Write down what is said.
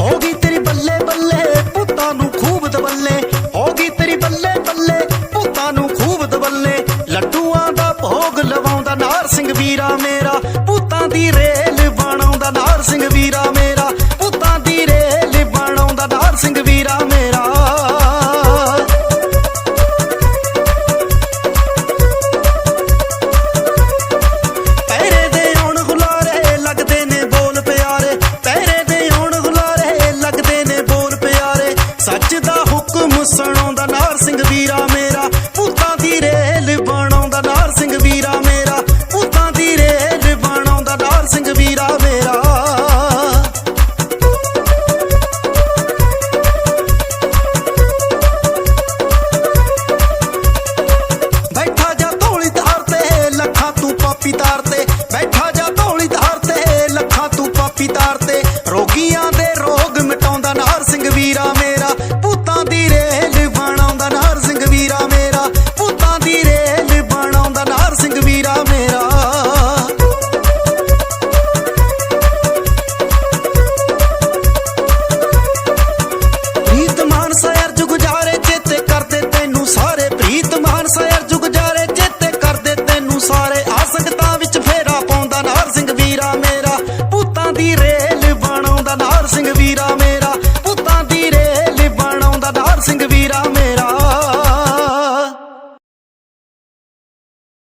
ਹੋ ਗਈ ਬੱਲੇ ਬੱਲੇ, ਪੁੱਤਾਂ ਨੂੰ ਖੂਬ ਦਬੱਲੇ। ਹੋ ਗਈ ਬੱਲੇ ਬੱਲੇ, ਪੁੱਤਾਂ ਨੂੰ ਖੂਬ ਦਬੱਲੇ। ਲੱਡੂਆਂ ਦਾ ਭੋਗ ਲਵਾਉਂਦਾ ਨਾਰ ਸਿੰਘ ਵੀਰਾ ਮੇਰਾ, ਪੁੱਤਾਂ ਦੀ ਰੇਲ ਬਣਾਉਂਦਾ ਨਾਰ ਸਿੰਘ ਵੀਰਾ ਮੇਰਾ। ਸੱਚ ਦਾ ਹੁਕਮ ਸੁਣਾਉਂਦਾ ਨਾਰ ਸਿੰਘ ਵੀਰਾ ਮੇਰਾ। que